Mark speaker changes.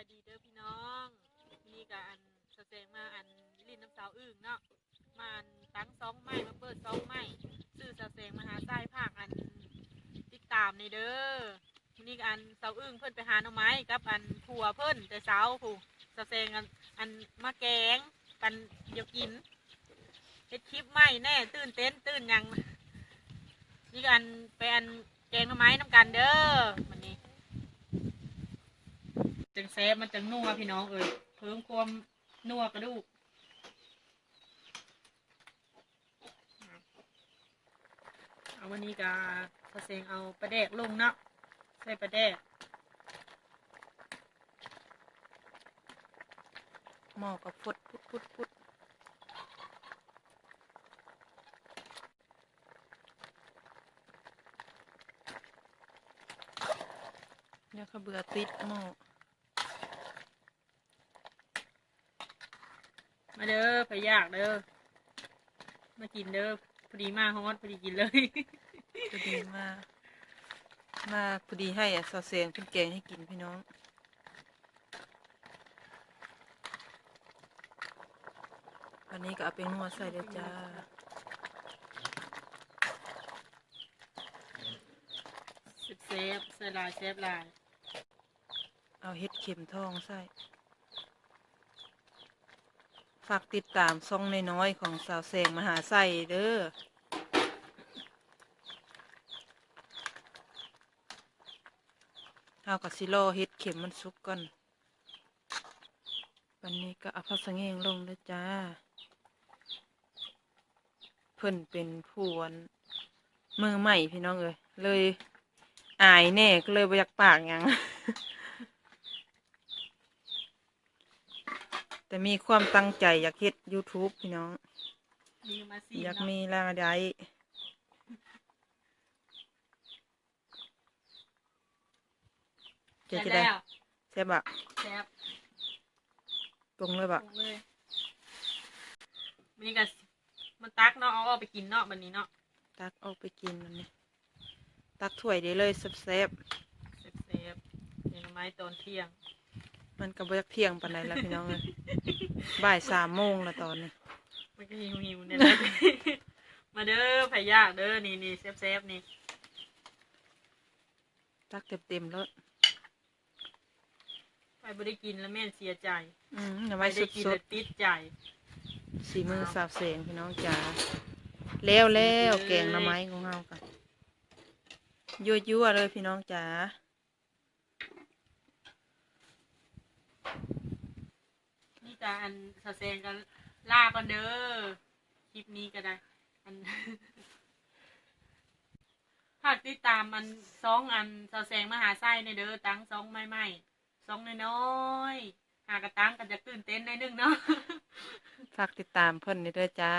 Speaker 1: ายดีเด้อพี่น้องนี่ก็อันแสดงมาอันลิ้นน้ำสาวอึ่งเนาะมาอันตั้งสองไม้มาเปิดสองไม้ซื้อแสดงมาหาทรายภาคอันติดตามในเด้อนี่ก็อันสาวอึ่งเพิ่นไปหาหน่อไม้กับอันผัวเพิ่นแต่เช้าผู้แสดงอันอันมาแกงกันเดี๋ยวกินเฮ็ดคลิปใหม่แน่ตื่นเต้นตื่นยังนี่ก็อันไปอันแกงหน่อไม้น้ำกันเด้อวันนี้ จังแซ่บมันจังนัวพี่น้องเอ้ยเพิ่มความนัวกระดูกเอาวันนี้ก็สะเซงเอาปลาแดกลงเนาะใส่ปลาแดก
Speaker 2: หม้อกับพุดพุดพุดพุดเนี่ยเขาเบื่อติดหม้อ
Speaker 1: มาเด้อไปยากเด้อ มากินเด้อ พอดีมาฮอตพอดีกินเลย
Speaker 2: พอดีมามาพอดีให้อะซอเสียงเป็นแกงให้กินพี่น้อง อันนี้ก็เอาไปนวดใส่เลยจ้า
Speaker 1: เซฟเซฟลายเซฟลาย
Speaker 2: เอาเห็ดเข็มทองใส่ ฝากติดตามซ่องน้อยๆของสาวแสงมหาไส้เด้อเอากับซิโลเฮ็ดเข็มมันสุกก่อนวันนี้ก็เอาพัสเงงลงแล้วจ้า เพิ่นเป็นผู้วันมือใหม่พี่น้องเอ้ยเลย อายแน่ก็เลยบ่อยากปากยัง แต่มีความตั้งใจอยากเฮ็ด YouTube พี่น้อง
Speaker 1: มีมาซี
Speaker 2: อยาก
Speaker 1: เนาะ
Speaker 2: มีรายได้จะ
Speaker 1: เสร็
Speaker 2: จะ
Speaker 1: จ
Speaker 2: ได้
Speaker 1: แล้ว
Speaker 2: ใช่บะ
Speaker 1: แซฟ
Speaker 2: ตรงเลยบะ
Speaker 1: ปรุงเลยนี่ก็มันตักเนาะเอาออกไปกินเนาะบันนี้เนาะ
Speaker 2: ตักเอาไปกินมันนี่ตักถ้วยได้เลยแซ่บ
Speaker 1: เซฟเซฟเดี๋ยวหน่อไม้ตอนเที่ยง
Speaker 2: ๆ มันก็บ่อยากเที่ยงปานใดละพี่น้องเลยบ่ายสามโมงละตอนนี้
Speaker 1: มันก็หิวหิวๆเนี่ยแหละมาเด้อไผ่ยากเด้อนี่นี่เซฟเซฟนี่
Speaker 2: ตักเต็มๆแล้ว
Speaker 1: ไปบ่ได้กินแล้วแม่นเสียใจ
Speaker 2: อืมเอา
Speaker 1: ไป
Speaker 2: ไว้
Speaker 1: ได้กิน
Speaker 2: ส
Speaker 1: แล้ว
Speaker 2: ด
Speaker 1: ติดใจ
Speaker 2: ๆสีมือสาวเสงพี่น้องจ๋าแล้วแล้วแกงหน่อไม้ของเฮากันยั่วๆเลยพี่น้องจ๋า
Speaker 1: จะอันสะเซงกันลากันเด้อคลิปนี้ก็ได้ อันฝากติดตามมันสองอันสะแสงมหาไส้ในเด้อตั้งสองไม่ไม่สองน้อยๆหากระตั้งกันจะตื่นเต้นในอยนึงเนาะ
Speaker 2: ฝากติดตามเพิ่นนี่ด้วยจ้า